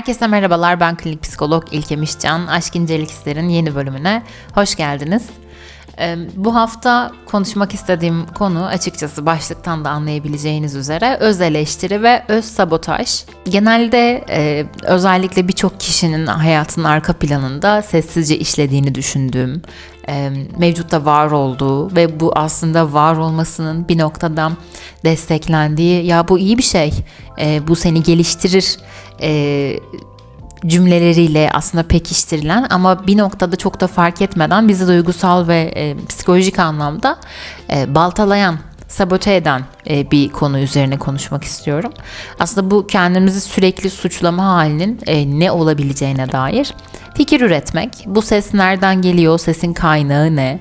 Herkese merhabalar, ben klinik psikolog İlke Mişcan. Aşk İncelik İster'in yeni bölümüne hoş geldiniz. Ee, Bu hafta konuşmak istediğim konu açıkçası başlıktan da anlayabileceğiniz üzere öz eleştiri ve öz sabotaj. Genelde e, özellikle birçok kişinin hayatının arka planında sessizce işlediğini düşündüğüm, e, mevcutta var olduğu ve bu aslında var olmasının bir noktada desteklendiği ya bu iyi bir şey, e, bu seni geliştirir e, cümleleriyle aslında pekiştirilen ama bir noktada çok da fark etmeden bizi duygusal ve e, psikolojik anlamda e, baltalayan sabote eden e, bir konu üzerine konuşmak istiyorum. Aslında bu kendimizi sürekli suçlama halinin e, ne olabileceğine dair fikir üretmek. Bu ses nereden geliyor? Sesin kaynağı ne?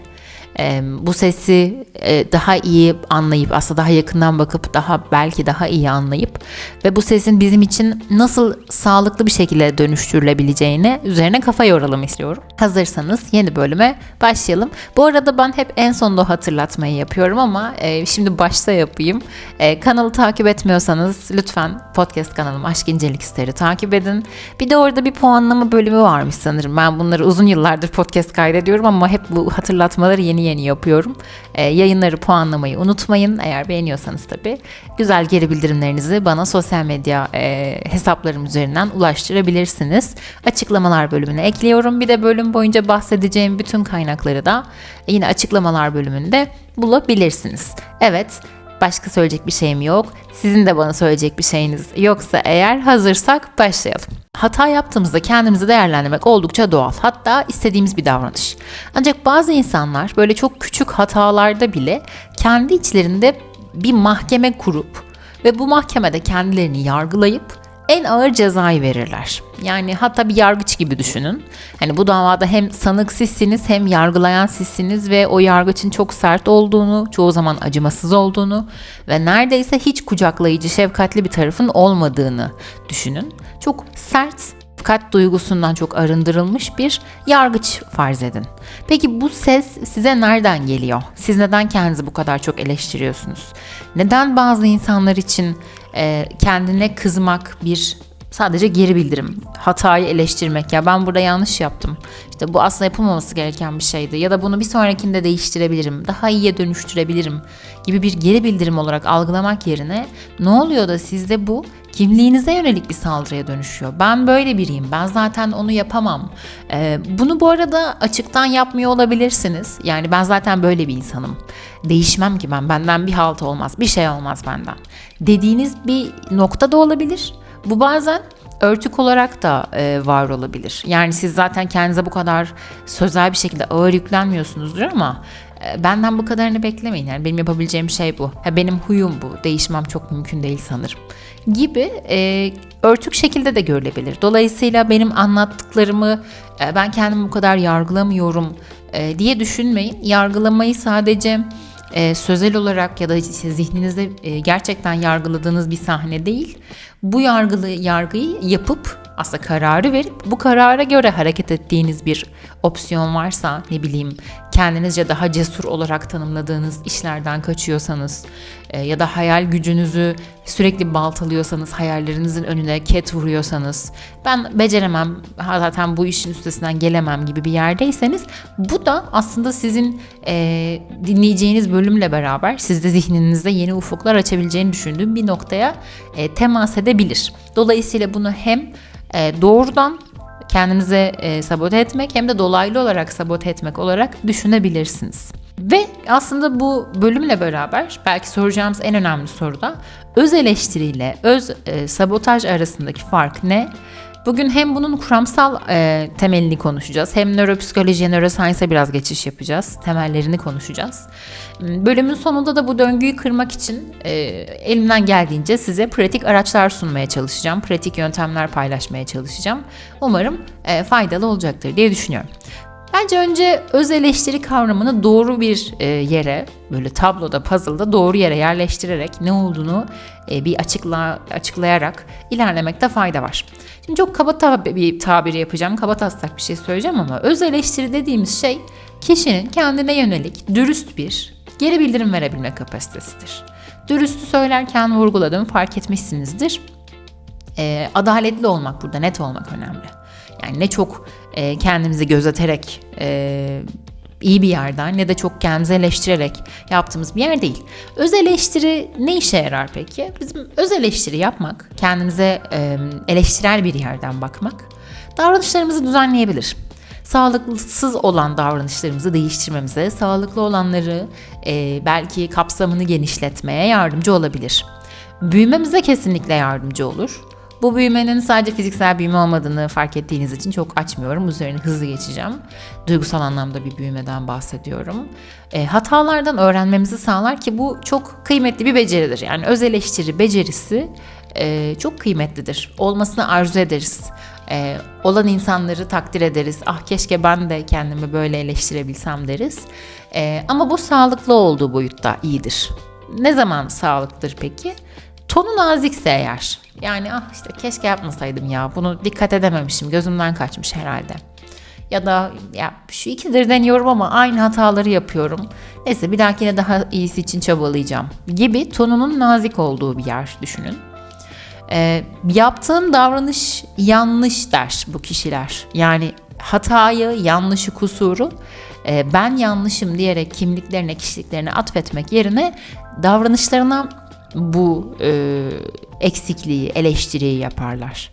Bu sesi e, daha iyi anlayıp aslında daha yakından bakıp daha belki daha iyi anlayıp ve bu sesin bizim için nasıl sağlıklı bir şekilde dönüştürülebileceğini üzerine kafa yoralım istiyorum. Hazırsanız yeni bölüme başlayalım. Bu arada ben hep en sonunda hatırlatmayı yapıyorum ama e, şimdi başta yapayım. E, kanalı takip etmiyorsanız lütfen podcast kanalım Aşk İncelik İster'i takip edin. Bir de orada bir puanlama bölümü varmış sanırım. Ben bunları uzun yıllardır podcast kaydediyorum ama hep bu hatırlatmaları yeni yeni yapıyorum. E, yayınları puanlamayı unutmayın. Eğer beğeniyorsanız tabii. Güzel geri bildirimlerinizi bana sosyal medya e, hesaplarım üzerinden ulaştırabilirsiniz. Açıklamalar bölümüne ekliyorum. Bir de bölüm boyunca bahsedeceğim bütün kaynakları da yine açıklamalar bölümünde bulabilirsiniz. Evet, başka söyleyecek bir şeyim yok. Sizin de bana söyleyecek bir şeyiniz yoksa eğer hazırsak başlayalım. Hata yaptığımızda kendimizi değerlendirmek oldukça doğal. Hatta istediğimiz bir davranış. Ancak bazı insanlar böyle çok küçük hatalarda bile kendi içlerinde bir mahkeme kurup ve bu mahkemede kendilerini yargılayıp en ağır cezayı verirler. Yani hatta bir yargıç gibi düşünün. Hani bu davada hem sanık sizsiniz hem yargılayan sizsiniz ve o yargıçın çok sert olduğunu, çoğu zaman acımasız olduğunu ve neredeyse hiç kucaklayıcı, şefkatli bir tarafın olmadığını düşünün. Çok sert şefkat duygusundan çok arındırılmış bir yargıç farz edin. Peki bu ses size nereden geliyor? Siz neden kendinizi bu kadar çok eleştiriyorsunuz? Neden bazı insanlar için kendine kızmak bir sadece geri bildirim, hatayı eleştirmek ya ben burada yanlış yaptım. İşte bu aslında yapılmaması gereken bir şeydi ya da bunu bir sonrakinde değiştirebilirim, daha iyiye dönüştürebilirim gibi bir geri bildirim olarak algılamak yerine ne oluyor da sizde bu kimliğinize yönelik bir saldırıya dönüşüyor. Ben böyle biriyim. Ben zaten onu yapamam. Ee, bunu bu arada açıktan yapmıyor olabilirsiniz. Yani ben zaten böyle bir insanım. Değişmem ki ben. Benden bir halt olmaz. Bir şey olmaz benden. Dediğiniz bir nokta da olabilir. Bu bazen örtük olarak da e, var olabilir. Yani siz zaten kendinize bu kadar sözel bir şekilde ağır yüklenmiyorsunuzdur ama e, benden bu kadarını beklemeyin. Yani benim yapabileceğim şey bu. Ha, benim huyum bu. Değişmem çok mümkün değil sanırım. Gibi e, örtük şekilde de görülebilir. Dolayısıyla benim anlattıklarımı e, ben kendimi bu kadar yargılamıyorum e, diye düşünmeyin. Yargılamayı sadece e, sözel olarak ya da işte zihninizde e, gerçekten yargıladığınız bir sahne değil. Bu yargılı yargıyı yapıp aslında kararı verip bu karara göre hareket ettiğiniz bir opsiyon varsa ne bileyim kendinizce daha cesur olarak tanımladığınız işlerden kaçıyorsanız e, ya da hayal gücünüzü sürekli baltalıyorsanız hayallerinizin önüne ket vuruyorsanız ben beceremem zaten bu işin üstesinden gelemem gibi bir yerdeyseniz bu da aslında sizin e, dinleyeceğiniz bölümle beraber sizde zihninizde yeni ufuklar açabileceğini düşündüğüm bir noktaya e, temas edebilir. Dolayısıyla bunu hem e, doğrudan kendinize e, sabote etmek hem de dolaylı olarak sabote etmek olarak düşünebilirsiniz. Ve aslında bu bölümle beraber belki soracağımız en önemli soru da öz eleştiriyle öz e, sabotaj arasındaki fark ne? Bugün hem bunun kuramsal e, temelini konuşacağız hem nöropsikolojiye, neuroscience'a biraz geçiş yapacağız. Temellerini konuşacağız. Bölümün sonunda da bu döngüyü kırmak için e, elimden geldiğince size pratik araçlar sunmaya çalışacağım. Pratik yöntemler paylaşmaya çalışacağım. Umarım e, faydalı olacaktır diye düşünüyorum. Bence önce öz eleştiri kavramını doğru bir e, yere, böyle tabloda, puzzle'da doğru yere yerleştirerek ne olduğunu e, bir açıkla açıklayarak ilerlemekte fayda var. Şimdi çok kaba tab- bir tabiri yapacağım, kaba taslak bir şey söyleyeceğim ama öz eleştiri dediğimiz şey kişinin kendine yönelik dürüst bir geri bildirim verebilme kapasitesidir. Dürüstü söylerken vurguladım, fark etmişsinizdir E, adaletli olmak burada, net olmak önemli. Yani ne çok e, kendimizi gözeterek e, iyi bir yerden ne de çok kendimizi eleştirerek yaptığımız bir yer değil. Öz eleştiri ne işe yarar peki? Bizim öz eleştiri yapmak, kendimize e, eleştirel bir yerden bakmak davranışlarımızı düzenleyebilir. Sağlıksız olan davranışlarımızı değiştirmemize, sağlıklı olanları e, belki kapsamını genişletmeye yardımcı olabilir. Büyümemize kesinlikle yardımcı olur. Bu büyümenin sadece fiziksel büyüme olmadığını fark ettiğiniz için çok açmıyorum. Üzerine hızlı geçeceğim. Duygusal anlamda bir büyümeden bahsediyorum. E, hatalardan öğrenmemizi sağlar ki bu çok kıymetli bir beceridir. Yani öz eleştiri becerisi e, çok kıymetlidir. Olmasını arzu ederiz. E, olan insanları takdir ederiz. Ah keşke ben de kendimi böyle eleştirebilsem deriz. E, ama bu sağlıklı olduğu boyutta iyidir. Ne zaman sağlıklıdır peki? Tonu nazikse eğer. Yani ah işte keşke yapmasaydım ya bunu dikkat edememişim gözümden kaçmış herhalde. Ya da ya şu ikidir deniyorum ama aynı hataları yapıyorum. Neyse bir dahakine daha iyisi için çabalayacağım gibi tonunun nazik olduğu bir yer düşünün. Ee, yaptığım davranış yanlış der bu kişiler. Yani hatayı, yanlışı, kusuru e, ben yanlışım diyerek kimliklerine, kişiliklerine atfetmek yerine davranışlarına bu e, eksikliği, eleştiriyi yaparlar.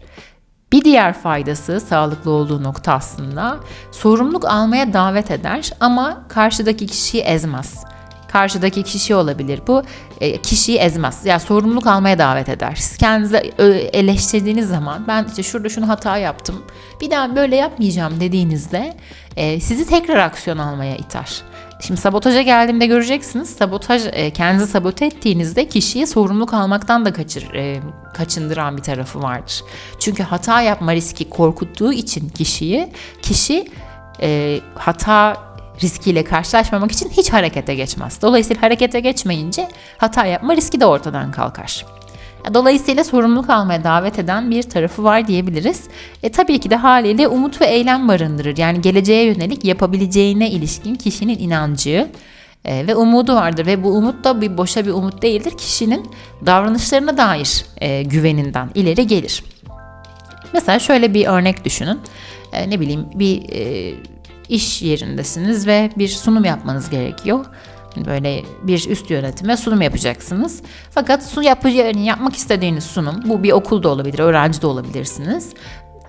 Bir diğer faydası sağlıklı olduğu nokta aslında sorumluluk almaya davet eder ama karşıdaki kişiyi ezmez. Karşıdaki kişi olabilir bu e, kişiyi ezmez. Yani sorumluluk almaya davet eder. Siz kendinizi eleştirdiğiniz zaman ben işte şurada şunu hata yaptım bir daha böyle yapmayacağım dediğinizde e, sizi tekrar aksiyon almaya iter. Şimdi sabotaja geldiğimde göreceksiniz. Sabotaj e, kendinizi sabote ettiğinizde kişiyi sorumluluk almaktan da kaçır, e, kaçındıran bir tarafı vardır. Çünkü hata yapma riski korkuttuğu için kişiyi, kişi e, hata riskiyle karşılaşmamak için hiç harekete geçmez. Dolayısıyla harekete geçmeyince hata yapma riski de ortadan kalkar. Dolayısıyla sorumluluk almaya davet eden bir tarafı var diyebiliriz. E, tabii ki de haliyle umut ve eylem barındırır. Yani geleceğe yönelik yapabileceğine ilişkin kişinin inancı e, ve umudu vardır. Ve bu umut da bir boşa bir umut değildir. Kişinin davranışlarına dair e, güveninden ileri gelir. Mesela şöyle bir örnek düşünün. E, ne bileyim bir e, iş yerindesiniz ve bir sunum yapmanız gerekiyor böyle bir üst yönetime sunum yapacaksınız. Fakat sun yapı, yani yapmak istediğiniz sunum bu bir okulda olabilir, öğrenci de olabilirsiniz.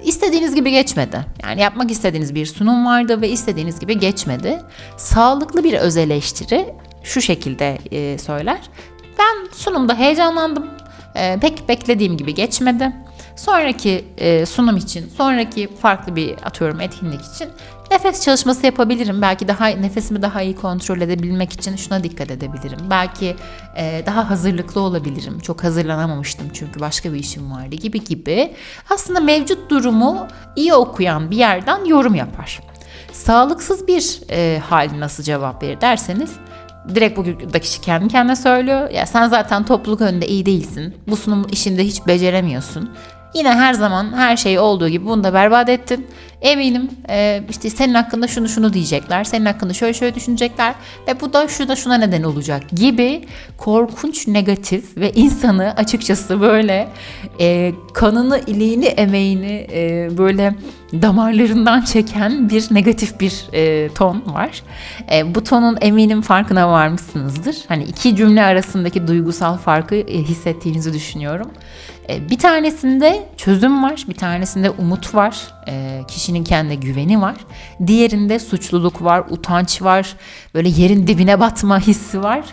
İstediğiniz gibi geçmedi. Yani yapmak istediğiniz bir sunum vardı ve istediğiniz gibi geçmedi. Sağlıklı bir öz eleştiri şu şekilde e, söyler. Ben sunumda heyecanlandım. E, pek beklediğim gibi geçmedi. Sonraki e, sunum için, sonraki farklı bir atıyorum etkinlik için Nefes çalışması yapabilirim. Belki daha nefesimi daha iyi kontrol edebilmek için şuna dikkat edebilirim. Belki e, daha hazırlıklı olabilirim. Çok hazırlanamamıştım çünkü başka bir işim vardı gibi gibi. Aslında mevcut durumu iyi okuyan bir yerden yorum yapar. Sağlıksız bir e, hal nasıl cevap verir derseniz direkt bu kişi kendi kendine söylüyor. Ya sen zaten topluluk önünde iyi değilsin. Bu sunum işinde hiç beceremiyorsun. Yine her zaman her şey olduğu gibi bunu da berbat ettin. Eminim e, işte senin hakkında şunu şunu diyecekler. Senin hakkında şöyle şöyle düşünecekler. Ve bu da şuna şuna neden olacak gibi korkunç negatif ve insanı açıkçası böyle e, kanını, iliğini, emeğini e, böyle damarlarından çeken bir negatif bir e, ton var. E, bu tonun eminim farkına varmışsınızdır. Hani iki cümle arasındaki duygusal farkı e, hissettiğinizi düşünüyorum. E, bir tanesinde çözüm var, bir tanesinde umut var, e, kişinin kendi güveni var. Diğerinde suçluluk var, utanç var, böyle yerin dibine batma hissi var.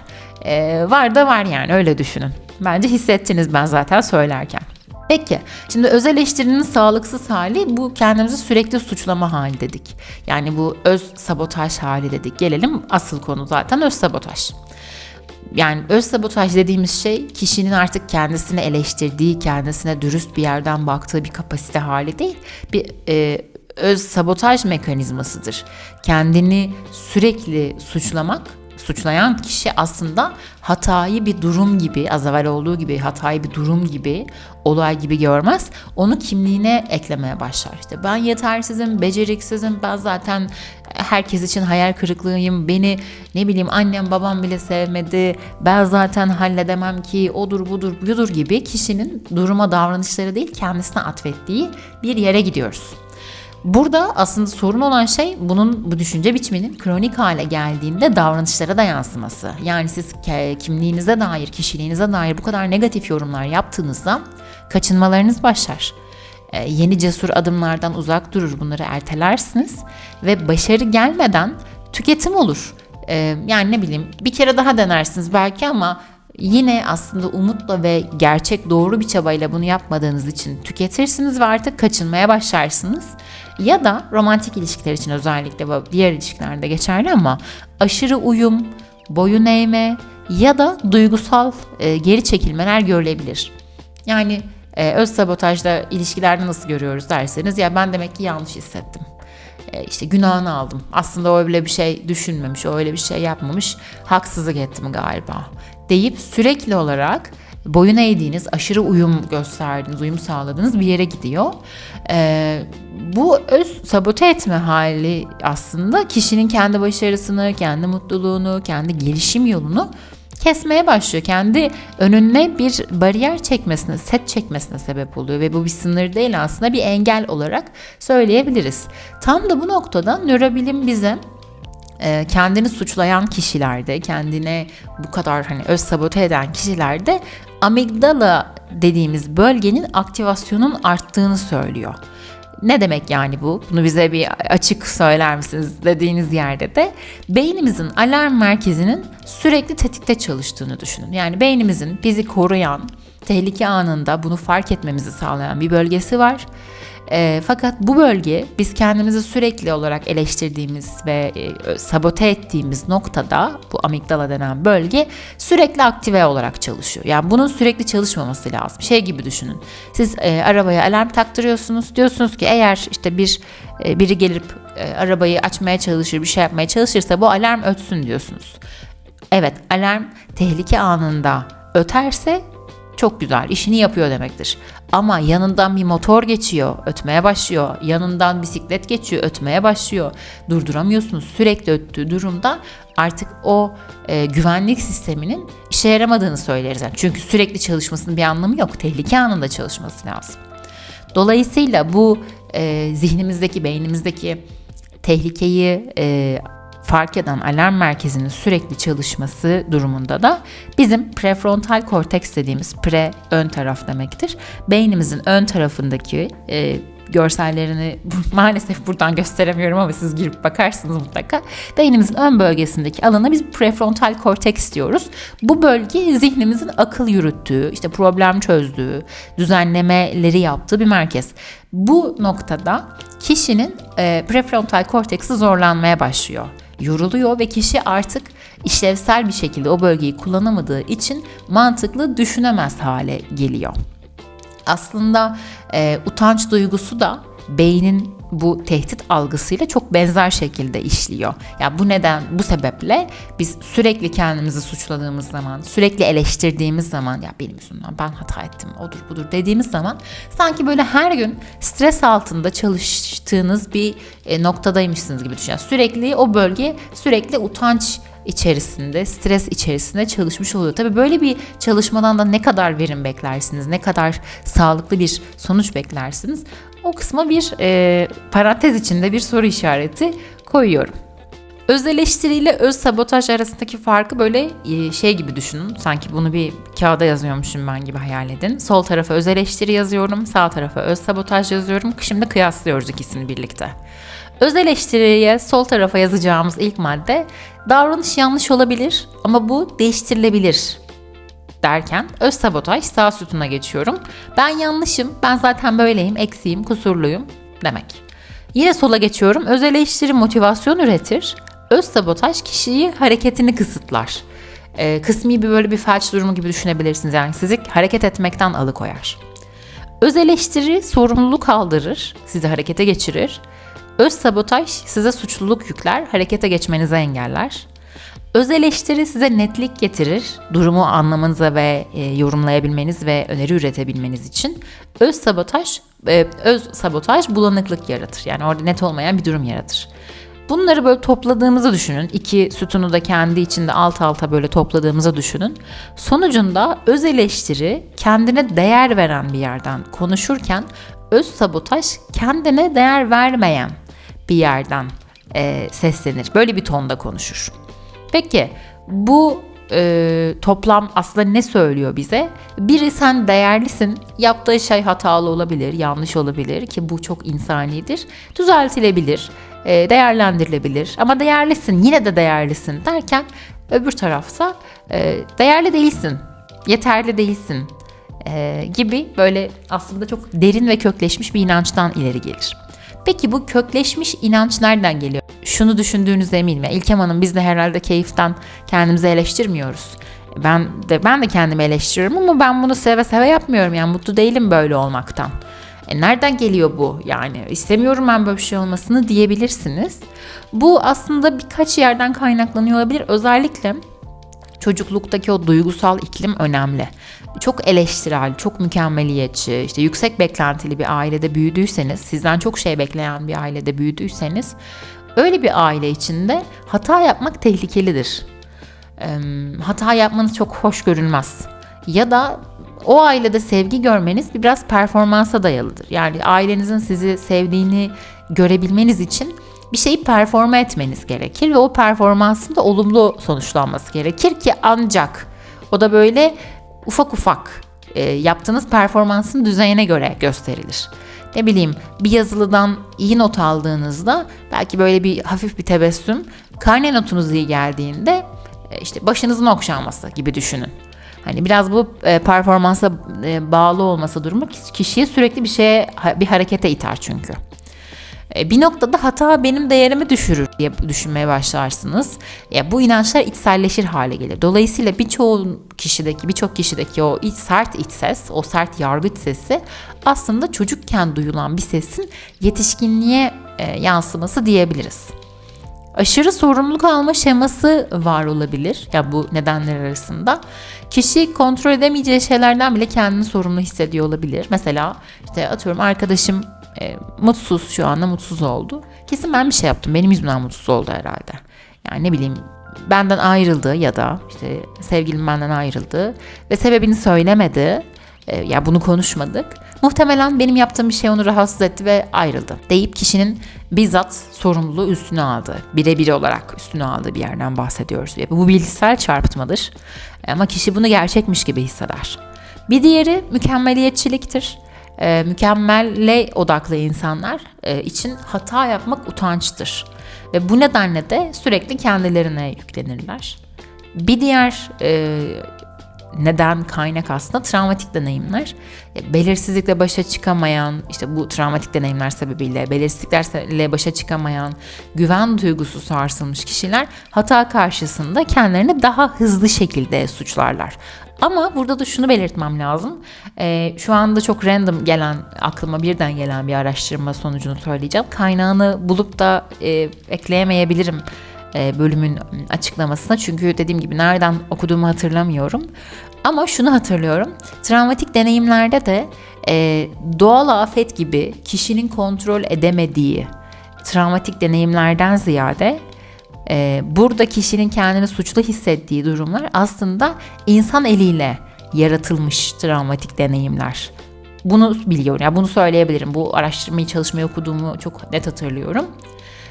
E, var da var yani öyle düşünün. Bence hissettiniz ben zaten söylerken. Peki, şimdi öz eleştirinin sağlıksız hali bu kendimizi sürekli suçlama hali dedik. Yani bu öz sabotaj hali dedik. Gelelim asıl konu zaten öz sabotaj yani öz sabotaj dediğimiz şey kişinin artık kendisini eleştirdiği, kendisine dürüst bir yerden baktığı bir kapasite hali değil. Bir e, öz sabotaj mekanizmasıdır. Kendini sürekli suçlamak suçlayan kişi aslında hatayı bir durum gibi, az evvel olduğu gibi hatayı bir durum gibi, olay gibi görmez. Onu kimliğine eklemeye başlar. İşte ben yetersizim, beceriksizim, ben zaten herkes için hayal kırıklığıyım. Beni ne bileyim annem babam bile sevmedi. Ben zaten halledemem ki odur budur budur gibi kişinin duruma davranışları değil kendisine atfettiği bir yere gidiyoruz. Burada aslında sorun olan şey bunun bu düşünce biçiminin kronik hale geldiğinde davranışlara da yansıması. Yani siz kimliğinize dair, kişiliğinize dair bu kadar negatif yorumlar yaptığınızda kaçınmalarınız başlar. Ee, yeni cesur adımlardan uzak durur, bunları ertelersiniz ve başarı gelmeden tüketim olur. Ee, yani ne bileyim bir kere daha denersiniz belki ama yine aslında umutla ve gerçek doğru bir çabayla bunu yapmadığınız için tüketirsiniz ve artık kaçınmaya başlarsınız. Ya da romantik ilişkiler için özellikle ve diğer ilişkilerde geçerli ama aşırı uyum, boyun eğme ya da duygusal e, geri çekilmeler görülebilir. Yani e, öz sabotajda ilişkilerde nasıl görüyoruz derseniz ya ben demek ki yanlış hissettim. E, işte günahını aldım. Aslında öyle bir şey düşünmemiş, öyle bir şey yapmamış. Haksızlık ettim galiba deyip sürekli olarak boyun eğdiğiniz, aşırı uyum gösterdiğiniz, uyum sağladığınız bir yere gidiyor. Ee, bu öz sabote etme hali aslında kişinin kendi başarısını, kendi mutluluğunu, kendi gelişim yolunu kesmeye başlıyor. Kendi önüne bir bariyer çekmesine, set çekmesine sebep oluyor ve bu bir sınır değil aslında bir engel olarak söyleyebiliriz. Tam da bu noktada nörobilim bize e, kendini suçlayan kişilerde, kendine bu kadar hani öz sabote eden kişilerde amigdala dediğimiz bölgenin aktivasyonun arttığını söylüyor. Ne demek yani bu? Bunu bize bir açık söyler misiniz dediğiniz yerde de beynimizin alarm merkezinin sürekli tetikte çalıştığını düşünün. Yani beynimizin bizi koruyan, tehlike anında bunu fark etmemizi sağlayan bir bölgesi var. E, fakat bu bölge biz kendimizi sürekli olarak eleştirdiğimiz ve e, sabote ettiğimiz noktada bu amigdala denen bölge sürekli aktive olarak çalışıyor. Yani bunun sürekli çalışmaması lazım. Şey gibi düşünün. Siz e, arabaya alarm taktırıyorsunuz. Diyorsunuz ki eğer işte bir e, biri gelip e, arabayı açmaya çalışır, bir şey yapmaya çalışırsa bu alarm ötsün diyorsunuz. Evet, alarm tehlike anında öterse çok güzel işini yapıyor demektir. Ama yanından bir motor geçiyor, ötmeye başlıyor. Yanından bisiklet geçiyor, ötmeye başlıyor. Durduramıyorsunuz. Sürekli öttüğü durumda artık o e, güvenlik sisteminin işe yaramadığını söyleriz. Yani çünkü sürekli çalışmasının bir anlamı yok. Tehlike anında çalışması lazım. Dolayısıyla bu e, zihnimizdeki, beynimizdeki tehlikeyi e, fark eden alarm merkezinin sürekli çalışması durumunda da bizim prefrontal korteks dediğimiz pre ön taraf demektir. Beynimizin ön tarafındaki e, görsellerini maalesef buradan gösteremiyorum ama siz girip bakarsınız mutlaka. Beynimizin ön bölgesindeki alana biz prefrontal korteks diyoruz. Bu bölge zihnimizin akıl yürüttüğü, işte problem çözdüğü, düzenlemeleri yaptığı bir merkez. Bu noktada kişinin e, prefrontal korteksi zorlanmaya başlıyor yoruluyor ve kişi artık işlevsel bir şekilde o bölgeyi kullanamadığı için mantıklı düşünemez hale geliyor. Aslında e, utanç duygusu da beynin bu tehdit algısıyla çok benzer şekilde işliyor. Ya bu neden, bu sebeple biz sürekli kendimizi suçladığımız zaman, sürekli eleştirdiğimiz zaman ya benim yüzümden ben hata ettim, odur budur dediğimiz zaman sanki böyle her gün stres altında çalıştığınız bir e, noktadaymışsınız gibi düşünün. sürekli o bölge sürekli utanç içerisinde, stres içerisinde çalışmış oluyor. Tabii böyle bir çalışmadan da ne kadar verim beklersiniz, ne kadar sağlıklı bir sonuç beklersiniz? O kısma bir e, parantez içinde bir soru işareti koyuyorum. Öz eleştiriyle öz sabotaj arasındaki farkı böyle e, şey gibi düşünün. Sanki bunu bir kağıda yazıyormuşum ben gibi hayal edin. Sol tarafa öz eleştiri yazıyorum, sağ tarafa öz sabotaj yazıyorum. Şimdi kıyaslıyoruz ikisini birlikte. Öz eleştiriye sol tarafa yazacağımız ilk madde davranış yanlış olabilir ama bu değiştirilebilir derken öz sabotaj sağ sütuna geçiyorum. Ben yanlışım, ben zaten böyleyim, eksiğim, kusurluyum demek. Yine sola geçiyorum. Öz eleştiri motivasyon üretir. Öz sabotaj kişiyi hareketini kısıtlar. Ee, kısmi bir böyle bir felç durumu gibi düşünebilirsiniz. Yani sizi hareket etmekten alıkoyar. Öz eleştiri sorumluluk aldırır, sizi harekete geçirir. Öz sabotaj size suçluluk yükler, harekete geçmenizi engeller. Öz eleştiri size netlik getirir, durumu anlamanıza ve e, yorumlayabilmeniz ve öneri üretebilmeniz için. Öz sabotaj, e, öz sabotaj bulanıklık yaratır. Yani orada net olmayan bir durum yaratır. Bunları böyle topladığımızı düşünün. İki sütunu da kendi içinde alt alta böyle topladığımızı düşünün. Sonucunda öz eleştiri kendine değer veren bir yerden konuşurken öz sabotaj kendine değer vermeyen bir yerden e, seslenir. Böyle bir tonda konuşur. Peki bu e, toplam aslında ne söylüyor bize? Biri sen değerlisin, yaptığı şey hatalı olabilir, yanlış olabilir ki bu çok insanidir. Düzeltilebilir, e, değerlendirilebilir ama değerlisin, yine de değerlisin derken öbür tarafta e, değerli değilsin, yeterli değilsin e, gibi böyle aslında çok derin ve kökleşmiş bir inançtan ileri gelir. Peki bu kökleşmiş inanç nereden geliyor? Şunu düşündüğünüzde eminim. Ya, İlkem Hanım biz de herhalde keyiften kendimizi eleştirmiyoruz. Ben de ben de kendimi eleştiriyorum ama ben bunu seve seve yapmıyorum. Yani mutlu değilim böyle olmaktan. E nereden geliyor bu? Yani istemiyorum ben böyle bir şey olmasını diyebilirsiniz. Bu aslında birkaç yerden kaynaklanıyor olabilir. Özellikle çocukluktaki o duygusal iklim önemli. Çok eleştirel, çok mükemmeliyetçi, işte yüksek beklentili bir ailede büyüdüyseniz, sizden çok şey bekleyen bir ailede büyüdüyseniz, öyle bir aile içinde hata yapmak tehlikelidir. hata yapmanız çok hoş görülmez. Ya da o ailede sevgi görmeniz biraz performansa dayalıdır. Yani ailenizin sizi sevdiğini görebilmeniz için bir şeyi performa etmeniz gerekir ve o performansın da olumlu sonuçlanması gerekir ki ancak o da böyle ufak ufak e, yaptığınız performansın düzeyine göre gösterilir. Ne bileyim bir yazılıdan iyi not aldığınızda belki böyle bir hafif bir tebessüm karne notunuz iyi geldiğinde e, işte başınızın okşanması gibi düşünün. Hani biraz bu e, performansa e, bağlı olması durumu kişiyi sürekli bir şeye bir harekete iter çünkü. E, bir noktada hata benim değerimi düşürür diye düşünmeye başlarsınız. Ya bu inançlar içselleşir hale gelir. Dolayısıyla birçok kişideki birçok kişideki o iç, sert iç ses, o sert yargıç sesi aslında çocukken duyulan bir sesin yetişkinliğe e, yansıması diyebiliriz. Aşırı sorumluluk alma şeması var olabilir. Ya bu nedenler arasında. Kişi kontrol edemeyeceği şeylerden bile kendini sorumlu hissediyor olabilir. Mesela işte atıyorum arkadaşım e, mutsuz şu anda mutsuz oldu. Kesin ben bir şey yaptım. Benim yüzümden mutsuz oldu herhalde. Yani ne bileyim benden ayrıldı ya da işte sevgilim benden ayrıldı ve sebebini söylemedi. E, ya bunu konuşmadık. Muhtemelen benim yaptığım bir şey onu rahatsız etti ve ayrıldı. Deyip kişinin bizzat sorumluluğu üstüne aldı. Birebir olarak üstüne aldığı bir yerden bahsediyoruz. Bu bilgisayar çarpıtmadır. Ama kişi bunu gerçekmiş gibi hisseder. Bir diğeri mükemmeliyetçiliktir e, mükemmelle odaklı insanlar e, için hata yapmak utançtır. Ve bu nedenle de sürekli kendilerine yüklenirler. Bir diğer e, neden kaynak aslında travmatik deneyimler. E, belirsizlikle başa çıkamayan, işte bu travmatik deneyimler sebebiyle belirsizliklerle başa çıkamayan, güven duygusu sarsılmış kişiler hata karşısında kendilerini daha hızlı şekilde suçlarlar. Ama burada da şunu belirtmem lazım. E, şu anda çok random gelen, aklıma birden gelen bir araştırma sonucunu söyleyeceğim. Kaynağını bulup da e, ekleyemeyebilirim e, bölümün açıklamasına. Çünkü dediğim gibi nereden okuduğumu hatırlamıyorum. Ama şunu hatırlıyorum. Travmatik deneyimlerde de e, doğal afet gibi kişinin kontrol edemediği travmatik deneyimlerden ziyade e, burada kişinin kendini suçlu hissettiği durumlar aslında insan eliyle yaratılmış travmatik deneyimler. Bunu biliyorum. Yani bunu söyleyebilirim. Bu araştırmayı, çalışmayı okuduğumu çok net hatırlıyorum.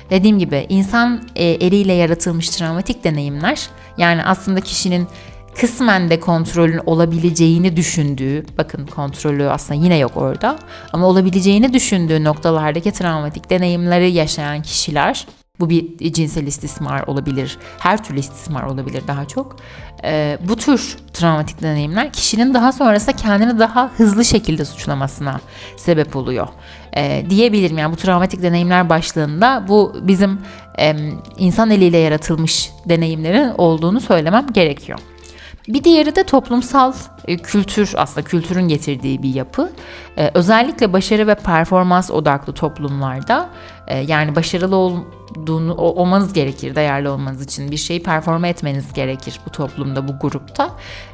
Dediğim gibi insan e, eliyle yaratılmış travmatik deneyimler yani aslında kişinin kısmen de kontrolün olabileceğini düşündüğü, bakın kontrolü aslında yine yok orada ama olabileceğini düşündüğü noktalardaki travmatik deneyimleri yaşayan kişiler bu bir cinsel istismar olabilir, her türlü istismar olabilir daha çok. Ee, bu tür travmatik deneyimler kişinin daha sonrasında kendini daha hızlı şekilde suçlamasına sebep oluyor. Ee, diyebilirim yani bu travmatik deneyimler başlığında bu bizim e, insan eliyle yaratılmış deneyimlerin olduğunu söylemem gerekiyor. Bir diğeri de toplumsal e, kültür aslında kültürün getirdiği bir yapı. E, özellikle başarı ve performans odaklı toplumlarda e, yani başarılı olduğunu olmanız gerekir değerli olmanız için bir şeyi performa etmeniz gerekir bu toplumda bu grupta.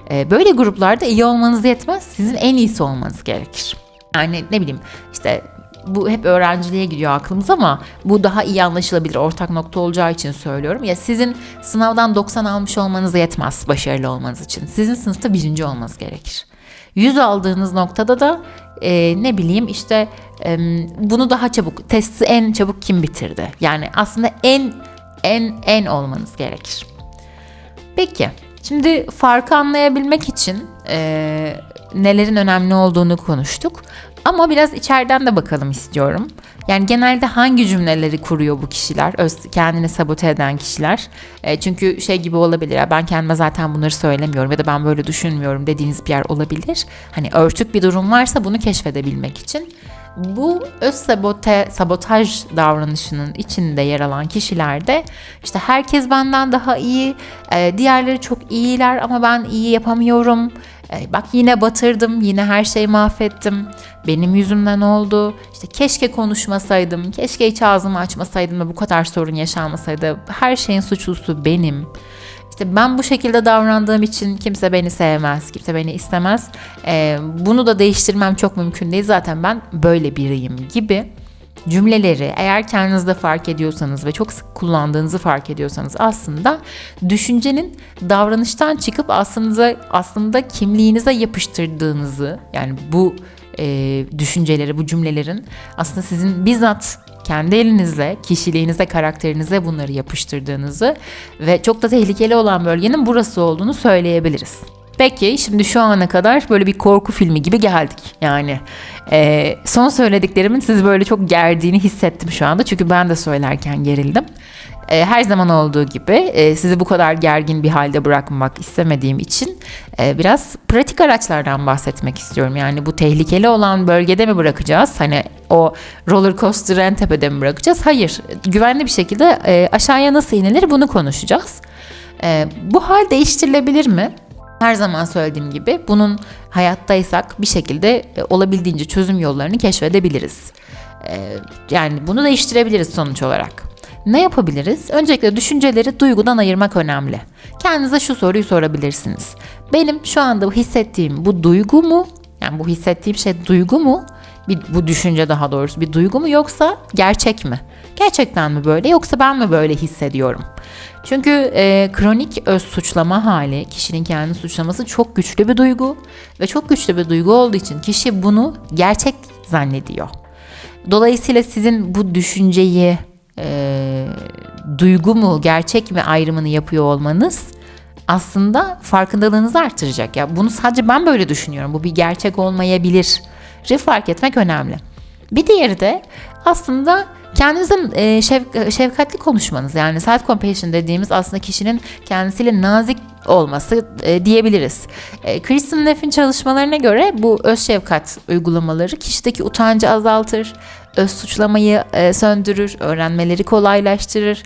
Böyle gruplarda iyi olmanız yetmez sizin en iyisi olmanız gerekir. Yani ne bileyim işte bu hep öğrenciliğe gidiyor aklımız ama bu daha iyi anlaşılabilir ortak nokta olacağı için söylüyorum. Ya sizin sınavdan 90 almış olmanız yetmez başarılı olmanız için. Sizin sınıfta birinci olmanız gerekir. 100 aldığınız noktada da e, ne bileyim işte e, bunu daha çabuk testi en çabuk kim bitirdi? Yani aslında en en en olmanız gerekir. Peki şimdi farkı anlayabilmek için e, nelerin önemli olduğunu konuştuk. Ama biraz içeriden de bakalım istiyorum. Yani genelde hangi cümleleri kuruyor bu kişiler? Öz, kendini sabote eden kişiler. E, çünkü şey gibi olabilir ya ben kendime zaten bunları söylemiyorum ya da ben böyle düşünmüyorum dediğiniz bir yer olabilir. Hani örtük bir durum varsa bunu keşfedebilmek için bu öz sabote, sabotaj davranışının içinde yer alan kişilerde işte herkes benden daha iyi, e, diğerleri çok iyiler ama ben iyi yapamıyorum. E, bak yine batırdım, yine her şeyi mahvettim. Benim yüzümden oldu. İşte keşke konuşmasaydım, keşke hiç ağzımı açmasaydım da bu kadar sorun yaşanmasaydı. Her şeyin suçlusu benim. İşte ben bu şekilde davrandığım için kimse beni sevmez, kimse beni istemez. Ee, bunu da değiştirmem çok mümkün değil. Zaten ben böyle biriyim gibi cümleleri eğer kendinizde fark ediyorsanız ve çok sık kullandığınızı fark ediyorsanız aslında düşüncenin davranıştan çıkıp aslında aslında kimliğinize yapıştırdığınızı yani bu e, düşünceleri, bu cümlelerin aslında sizin bizzat kendi elinizle, kişiliğinize, karakterinize bunları yapıştırdığınızı ve çok da tehlikeli olan bölgenin burası olduğunu söyleyebiliriz. Peki şimdi şu ana kadar böyle bir korku filmi gibi geldik. Yani e, son söylediklerimin sizi böyle çok gerdiğini hissettim şu anda. Çünkü ben de söylerken gerildim. E, her zaman olduğu gibi e, sizi bu kadar gergin bir halde bırakmak istemediğim için e, biraz pratik araçlardan bahsetmek istiyorum. Yani bu tehlikeli olan bölgede mi bırakacağız? Hani o roller coaster en tepede mi bırakacağız? Hayır. Güvenli bir şekilde e, aşağıya nasıl inilir bunu konuşacağız. E, bu hal değiştirilebilir mi? Her zaman söylediğim gibi bunun hayattaysak bir şekilde e, olabildiğince çözüm yollarını keşfedebiliriz. E, yani bunu değiştirebiliriz sonuç olarak. Ne yapabiliriz? Öncelikle düşünceleri duygudan ayırmak önemli. Kendinize şu soruyu sorabilirsiniz. Benim şu anda hissettiğim bu duygu mu? Yani bu hissettiğim şey duygu mu? Bir, bu düşünce daha doğrusu bir duygu mu yoksa gerçek mi? Gerçekten mi böyle yoksa ben mi böyle hissediyorum? Çünkü e, kronik öz suçlama hali, kişinin kendini suçlaması çok güçlü bir duygu ve çok güçlü bir duygu olduğu için kişi bunu gerçek zannediyor. Dolayısıyla sizin bu düşünceyi e, duygu mu gerçek mi ayrımını yapıyor olmanız aslında farkındalığınızı artıracak. Ya bunu sadece ben böyle düşünüyorum. Bu bir gerçek olmayabilir. Fark etmek önemli. Bir diğeri de aslında kendinizin e, şef, şefkatli konuşmanız yani self compassion dediğimiz aslında kişinin kendisiyle nazik olması e, diyebiliriz. E, Kristen Neff'in çalışmalarına göre bu öz şefkat uygulamaları kişideki utancı azaltır, öz suçlamayı e, söndürür, öğrenmeleri kolaylaştırır.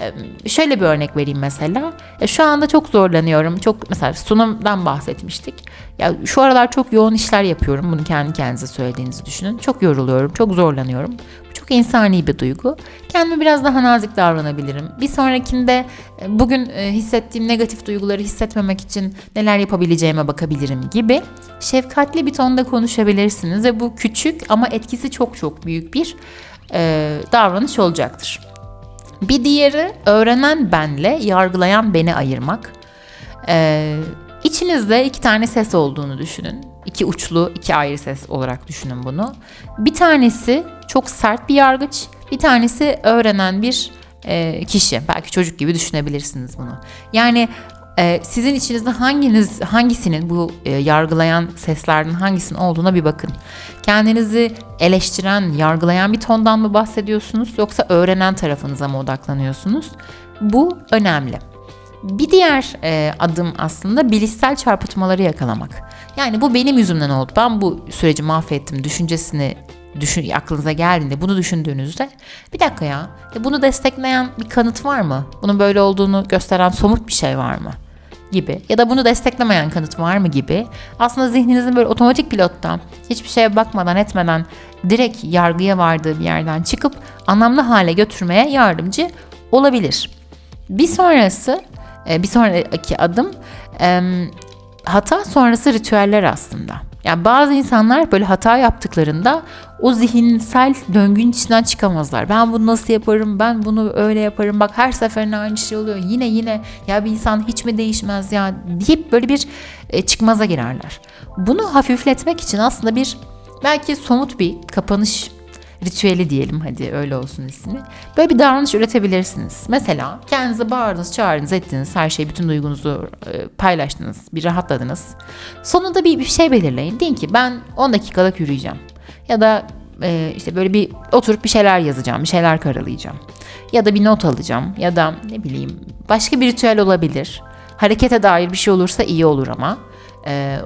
E, şöyle bir örnek vereyim mesela. E, şu anda çok zorlanıyorum. Çok mesela sunumdan bahsetmiştik. Ya şu aralar çok yoğun işler yapıyorum. Bunu kendi kendinize söylediğinizi düşünün. Çok yoruluyorum, çok zorlanıyorum. Çok insani bir duygu. Kendime biraz daha nazik davranabilirim. Bir sonrakinde e, bugün e, hissettiğim negatif duyguları hissetmemek için neler yapabileceğime bakabilirim gibi şefkatli bir tonda konuşabilirsiniz ve bu küçük ama etkisi çok çok büyük bir e, davranış olacaktır. Bir diğeri öğrenen benle yargılayan beni ayırmak. Ee, içinizde iki tane ses olduğunu düşünün. İki uçlu, iki ayrı ses olarak düşünün bunu. Bir tanesi çok sert bir yargıç, bir tanesi öğrenen bir e, kişi. Belki çocuk gibi düşünebilirsiniz bunu. Yani e, sizin içinizde hanginiz hangisinin bu e, yargılayan seslerden hangisinin olduğuna bir bakın. Kendinizi eleştiren, yargılayan bir tondan mı bahsediyorsunuz yoksa öğrenen tarafınıza mı odaklanıyorsunuz? Bu önemli. Bir diğer e, adım aslında bilişsel çarpıtmaları yakalamak. Yani bu benim yüzümden oldu. Ben bu süreci mahvettim düşüncesini düşün, aklınıza geldiğinde bunu düşündüğünüzde bir dakika ya, ya bunu destekleyen bir kanıt var mı? Bunun böyle olduğunu gösteren somut bir şey var mı? gibi ya da bunu desteklemeyen kanıt var mı gibi aslında zihninizin böyle otomatik pilottan hiçbir şeye bakmadan etmeden direkt yargıya vardığı bir yerden çıkıp anlamlı hale götürmeye yardımcı olabilir. Bir sonrası bir sonraki adım hata sonrası ritüeller aslında. Yani bazı insanlar böyle hata yaptıklarında o zihinsel döngünün içinden çıkamazlar. Ben bunu nasıl yaparım? Ben bunu öyle yaparım. Bak her seferinde aynı şey oluyor. Yine yine ya bir insan hiç mi değişmez ya deyip böyle bir e, çıkmaza girerler. Bunu hafifletmek için aslında bir belki somut bir kapanış ritüeli diyelim hadi öyle olsun ismi. Böyle bir davranış üretebilirsiniz. Mesela kendinize bağırdınız, çağırdınız, ettiniz, her şeyi, bütün duygunuzu e, paylaştınız, bir rahatladınız. Sonunda bir, bir şey belirleyin. Deyin ki ben 10 dakikalık yürüyeceğim. Ya da e, işte böyle bir oturup bir şeyler yazacağım, bir şeyler karalayacağım. Ya da bir not alacağım ya da ne bileyim başka bir ritüel olabilir. Harekete dair bir şey olursa iyi olur ama e,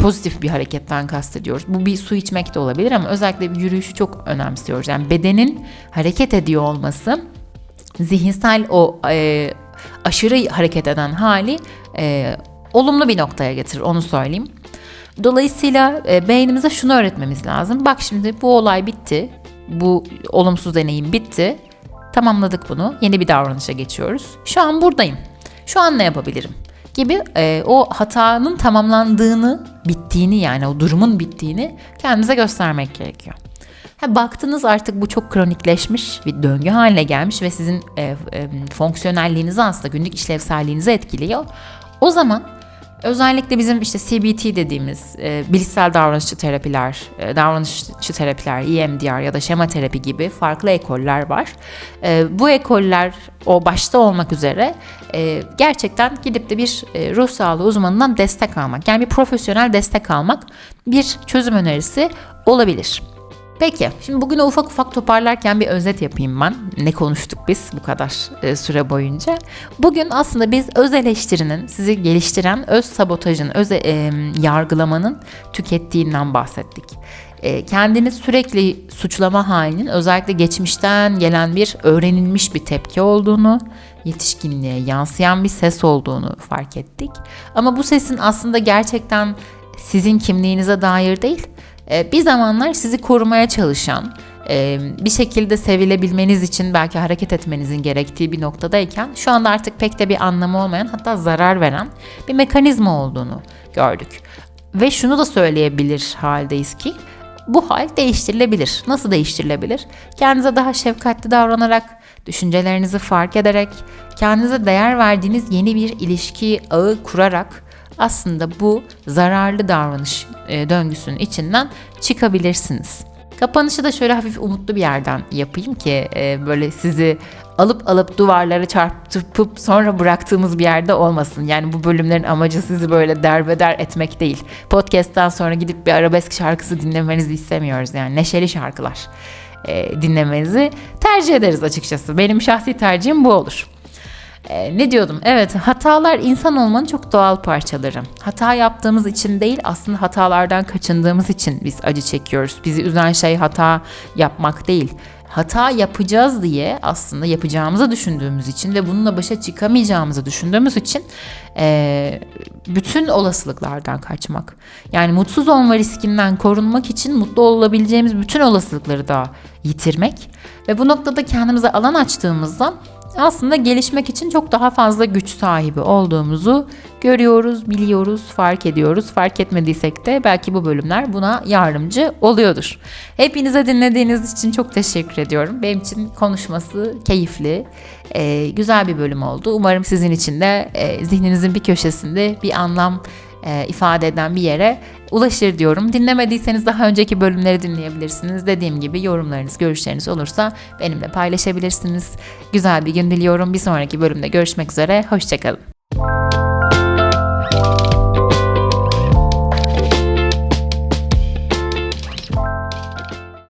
pozitif bir hareketten kastediyoruz. Bu bir su içmek de olabilir ama özellikle bir yürüyüşü çok önemsiyoruz. Yani bedenin hareket ediyor olması zihinsel o e, aşırı hareket eden hali e, olumlu bir noktaya getirir onu söyleyeyim. Dolayısıyla e, beynimize şunu öğretmemiz lazım. Bak şimdi bu olay bitti. Bu olumsuz deneyim bitti. Tamamladık bunu. Yeni bir davranışa geçiyoruz. Şu an buradayım. Şu an ne yapabilirim? Gibi e, o hatanın tamamlandığını, bittiğini yani o durumun bittiğini kendimize göstermek gerekiyor. Ha, baktınız artık bu çok kronikleşmiş bir döngü haline gelmiş ve sizin e, e, fonksiyonelliğinizi aslında günlük işlevselliğinizi etkiliyor. O zaman özellikle bizim işte CBT dediğimiz e, bilişsel davranışçı terapiler, e, davranışçı terapiler, EMDR ya da şema terapi gibi farklı ekoller var. E, bu ekoller o başta olmak üzere e, gerçekten gidip de bir e, ruh sağlığı uzmanından destek almak, yani bir profesyonel destek almak bir çözüm önerisi olabilir. Peki, şimdi bugünü ufak ufak toparlarken bir özet yapayım ben. Ne konuştuk biz bu kadar e, süre boyunca? Bugün aslında biz öz eleştirinin, sizi geliştiren öz sabotajın, öz e, yargılamanın tükettiğinden bahsettik. E, kendini sürekli suçlama halinin özellikle geçmişten gelen bir öğrenilmiş bir tepki olduğunu, yetişkinliğe yansıyan bir ses olduğunu fark ettik. Ama bu sesin aslında gerçekten sizin kimliğinize dair değil, e, bir zamanlar sizi korumaya çalışan, e, bir şekilde sevilebilmeniz için belki hareket etmenizin gerektiği bir noktadayken şu anda artık pek de bir anlamı olmayan hatta zarar veren bir mekanizma olduğunu gördük. Ve şunu da söyleyebilir haldeyiz ki bu hal değiştirilebilir. Nasıl değiştirilebilir? Kendinize daha şefkatli davranarak, düşüncelerinizi fark ederek, kendinize değer verdiğiniz yeni bir ilişki ağı kurarak aslında bu zararlı davranış e, döngüsünün içinden çıkabilirsiniz. Kapanışı da şöyle hafif umutlu bir yerden yapayım ki e, böyle sizi alıp alıp duvarlara çarpıp sonra bıraktığımız bir yerde olmasın. Yani bu bölümlerin amacı sizi böyle derbeder etmek değil. Podcast'tan sonra gidip bir arabesk şarkısı dinlemenizi istemiyoruz. Yani neşeli şarkılar e, dinlemenizi tercih ederiz açıkçası. Benim şahsi tercihim bu olur. Ee, ne diyordum? Evet, hatalar insan olmanın çok doğal parçaları. Hata yaptığımız için değil, aslında hatalardan kaçındığımız için biz acı çekiyoruz. Bizi üzen şey hata yapmak değil. Hata yapacağız diye aslında yapacağımızı düşündüğümüz için ve bununla başa çıkamayacağımızı düşündüğümüz için e, bütün olasılıklardan kaçmak. Yani mutsuz olma riskinden korunmak için mutlu olabileceğimiz bütün olasılıkları da yitirmek ve bu noktada kendimize alan açtığımızda aslında gelişmek için çok daha fazla güç sahibi olduğumuzu görüyoruz, biliyoruz, fark ediyoruz. Fark etmediysek de belki bu bölümler buna yardımcı oluyordur. Hepinize dinlediğiniz için çok teşekkür ediyorum. Benim için konuşması keyifli, güzel bir bölüm oldu. Umarım sizin için de zihninizin bir köşesinde bir anlam e, ifade eden bir yere ulaşır diyorum. Dinlemediyseniz daha önceki bölümleri dinleyebilirsiniz. Dediğim gibi yorumlarınız, görüşleriniz olursa benimle paylaşabilirsiniz. Güzel bir gün diliyorum. Bir sonraki bölümde görüşmek üzere. Hoşçakalın.